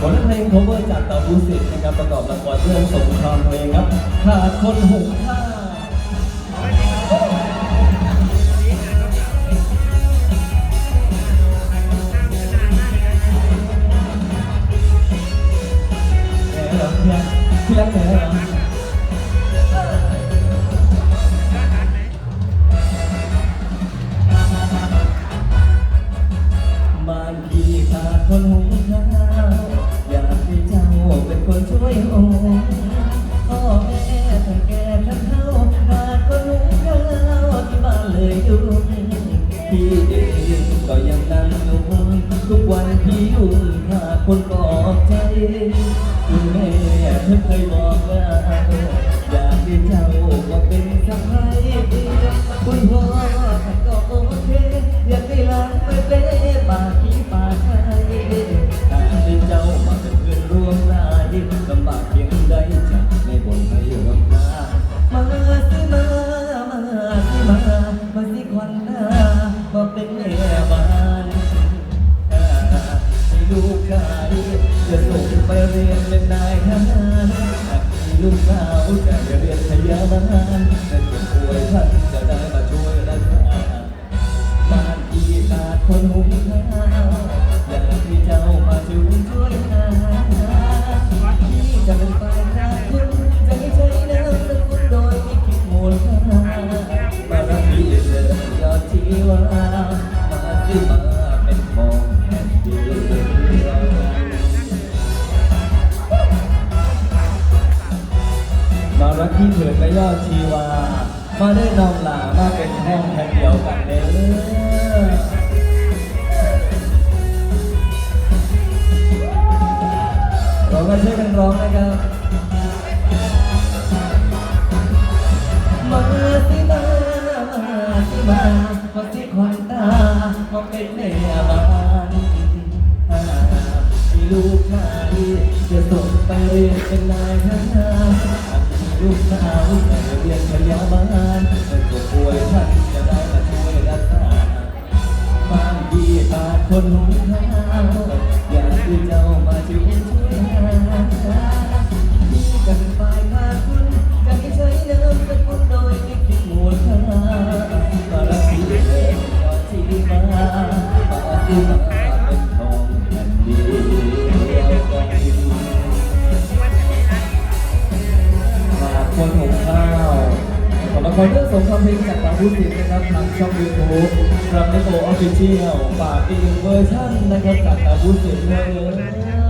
ผลเพลง cover จากตาบูสิตนะครับประกอบละครเรื่องสงครามเพลงครับขาดคนหุงข้าพี่รักแหมเหรอบ้านพี่ขาดคนหุงข้า เธอเคยบอกว่าอยากให้เจ้ามาเป็นสะพ้ายคุณพ่อท่านก็โอเคอยากให้หลานไปเป๊ะปากที่ปากใครหากให้เจ้ามาเป็นเพื่อนร่วมรายลำบากเพียงใดจะไม่บ่นไม่รำคาญมาสิมามาสิมามาสิควันตามาเป็นแม่บ้านให้ลูกชายจะส่งไปเรียนเป็นนายทหาร ลูกสาวจะเรียนพยาบาลจะเก็บป่วยท่านจะได้มาช่วยรักษาบ้านที่ขาดคนหุงข้าวอยากให้เจ้ามาช่วยช่วยหาที่จะเป็นฝ่ายขาดคุณจะให้ใช้น้ำสกุลโดยไม่คิดมูลค่าบารมีเธอยอดชีวา มารักที่เถิดและยอดชีวา มาได้นองหลามาเป็นห้องแผ่เดียวกันเด้อเรามาช่วยกันร้องนะครับมาสิมา มาสิมา มาสิควันตา มาเป็นแม่บ้านอ่ามีลูกชายจะส่งไปเรียนเป็นนายทหาร ลูกสาวจะเรียนพยาบาลเมื่อเจ็ป่วยท่านจะได้มาช่วยรักษาบ้านพี่ขาคนหุงข้าวอยากให้เจ้ามาช่วยช่วยหาพี่กันฝ่ายขาคุณจะให้ใช้เดิมสกุลโดยไม่คิดมูลค่ามารักพี่เถิดยอดชีมามาสิมา คนหงข้าวขอบคุณเรื่องสงครามเพลงจากทางผู้สินนะครับทางช่องยูทูบครับในโกออฟฟิเชียลฝากอีกหนึ่งเวอร์ชันนะครับจากทางผู้สินด้วยเลย